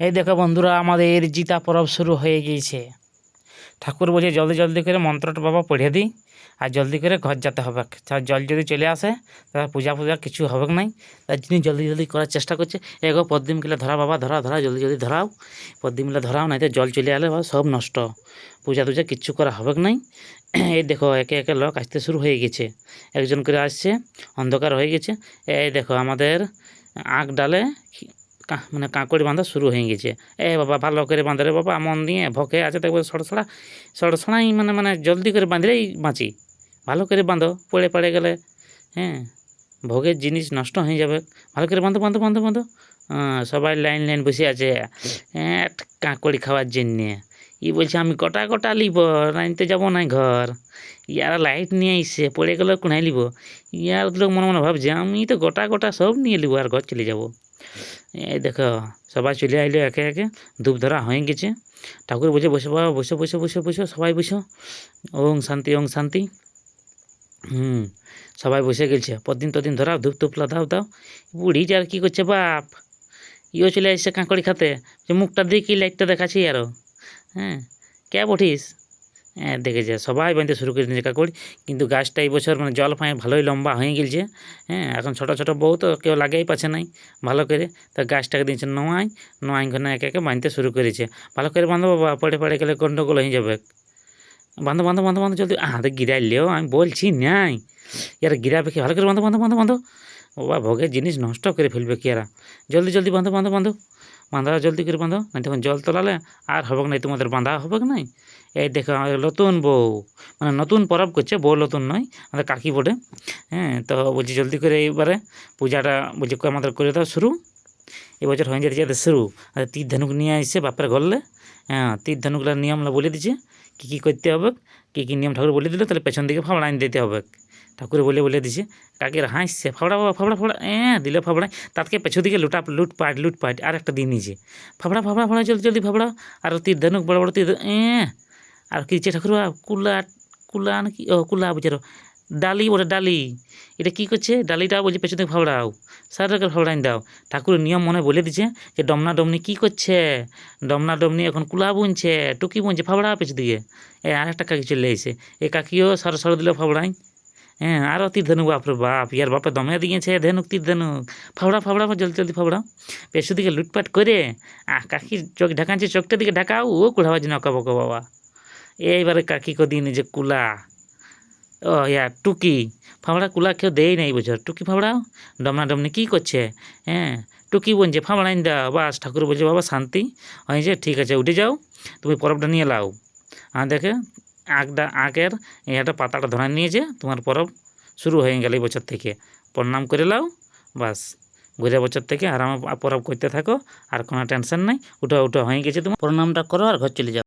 এই দেখো বন্ধুরা, আমাদের জিতা পরব শুরু হয়ে গিয়েছে। ঠাকুর বলছে, জলদি জলদি করে মন্ত্রটা বাবা পড়ে দিই, আর জলদি করে ঘর যেতে হবে। তার জল যদি চলে আসে তার পূজা পূজা কিছু হবে নাই। তার জন্য জলদি জলদি করার চেষ্টা করছে এগো পদ্মিম কিলে ধরা বাবা, ধরা ধরা, জলদি জলদি ধরাও। পদ্মিম মিলে ধরাও নাই তো জল চলে এলে বাবা সব নষ্ট। পূজা টুজা কিচ্ছু করা হবে নাই। এই দেখো, একে একে লোক আসতে শুরু হয়ে গেছে একজন করে আসছে, অন্ধকার হয়ে গেছে এই দেখো, আমাদের আঁক ডালে মানে কাঁকড়ি বাঁধা শুরু হয়ে গেছে। এ বাবা, ভালো করে বাঁধে রে বাবা মন দিয়ে ভকে আছে দেখব সড়সড়া সড়সড়াই মানে মানে জলদি করে বাঁধলেই বাঁচি। ভালো করে বাঁধো, পড়ে পড়ে গেলে হ্যাঁ। ভোগের জিনিস নষ্ট হয়ে যাবে। ভালো করে বাঁধো বাঁধো বাঁধো বাঁধো। সবাই লাইন লাইন বসে আছে। হ্যাঁ কাঁকড়ি খাওয়ার জন্যে। ই বলছে, আমি কটা কটা লিব? লাইনতে যাব না ঘর। ইয়ারা লাইট নিয়ে এসছে পড়ে গেলে কোনায় লিব? ইয়ার লোক মনে মনে ভাবছে, আমি তো গোটা গোটা সব নিয়ে লিব, আর ঘর চলে যাব। এই দেখো, সবাই চলে আইলো একে একে, ধূপ ধরা হয়ে গেছে। ঠাকুর বসে বসে বাবা বসে বসে বসে বসে, সবাই বসে। ওং শান্তি ওং শান্তি। হুম, সবাই বসে গেছে। পরদিন তদিন ধরাও, ধূপ টুপলা দাও দাও। বুড়ি আর কি করছে বাপ? ইও চলে আসছে কাঁকড়ি খাতে। যে মুখটা দিয়ে কি লাইটটা দেখাচ্ছি আরও হ্যাঁ কে বঠিস? হ্যাঁ দেখেছে। সবাই বাঁধতে শুরু করে দিয়েছে কাকড়ি। কিন্তু গাছটা এই বছর মানে জল পায় ভালোই লম্বা হয়ে গেছে হ্যাঁ এখন ছোটো ছোটো বউ তো কেউ লাগাই পাচ্ছে নাই ভালো করে। তা গাছটাকে দিয়েছে নোয়াই। নোয়াই ঘন একে একে বাঁধতে শুরু করেছে। ভালো করে বাঁধো বাবা, পড়ে পড়ে গেলে গন্ডগোল হয়ে যাবে। বাঁধো বাঁধো বাঁধো বাঁধো জলদি হাতে গিরাইলেও আমি বলছি নাই। এরা গিরাবে কি ভালো করে বাঁধো বাঁধো বাঁধো বাঁধো। বাবা, ভোগের জিনিস নষ্ট করে ফেলবে কি এরা? জলদি জলদি বাঁধো বাঁধো বাঁধো। বাঁধা জলদি করে বাঁধো না তখন জল তোলালে আর হবে নাই? তোমাদের বাঁধা হবে নাই? এই দেখো নতুন বউ মানে নতুন পরব করছে, বউ নতুন নয়, আমাদের কাকি বটে। হ্যাঁ তো বলছি জলদি করে এইবারে পূজাটা বলছি আমাদের করে দাও শুরু। এবছর হয়ে যেতে যেতে শুরু। আর তীর ধনুক নিয়ে আসছে বাপের ঘরলে। হ্যাঁ তীর ধনুকগুলোর নিয়মগুলো বলে দিচ্ছে কী কী করতে হবে, কী কী নিয়ম ঠাকুর বলে দিল, তাহলে পেছন দিকে ফাবড়া আনি দিতে হবে। ঠাকুর বলে বলে দিছে, কাকের হাসছে? ফাবড়া বাবা ফাবড়া ফাবড়া হ্যাঁ দিলে ফাবড়ায় তাকে পেছন দিকে লুটা লুটপাট লুটপাট আর একটা দিয়ে নিয়েছে। ফাবড়া ফাবড়া ফাবড়া জলদি জলদি ফাবড়া আর তীর ধনুক, বড় বড় তীর হ্যাঁ আর কি যে ঠাকুর কুলা কুলা নাকি ও, কুলা বুঝারো ডালি ওটা ডালি। এটা কী করছে? ডালিটা বলছে, পেছন থেকে ফাবড়াও সারা টাকার ফাবড়াইন দাও। ঠাকুরের নিয়ম মনে বলে দিছে যে, ডমনা ডমনি কী করছে? ডমনা ডমনি এখন কুলা বুনছে, টুকি বুনছে ফাবড়া পেছন দিকে। এ, আর একটা কাকি চলে এসে এ কাকিও সর সর দিল ফাবড়াই হ্যাঁ আরও তীর ধনুক বাপরে বাপ ইয়ার বাপে দমে দিয়েছে ধেনুক তীর ধনুক ফাবড়া ফাবড়া জলদি জলদি ফাবড়া পেছন দিকে লুটপাট করে আহ কাকির চোখ ঢাকাচ্ছে চোখটা দিকে ঢাকাও ও কুড়াবার জন্য অকা বকা বাবা এইবারে কাকি কদিন যে কুলা ও ইয়া টুকি ফাবড়া কুলা কেউ দেয় নাই বছর টুকি ফাবড়াও ডমনা ডমনি কী করছে হ্যাঁ টুকি বলছে ফাবড়াইন দাও বাস ঠাকুর বলছে বাবা শান্তি হয়েছে ঠিক আছে উঠে যাও তুমি পরবটা নিয়ে লাও আর দেখে আঁকটা আঁকের একটা পাতাটা ধরে নিয়ে যে তোমার পরব শুরু হয়ে গেল এই বছর থেকে। প্রণাম করে লাও, বাস। ঘুরে বছর থেকে আরাম পরব করতে থাকো, আর কোনো টেনশন নাই, উঠো উঠো, হয়ে গেছে তোমার। প্রণামটা করো আর ঘর চলে যাও।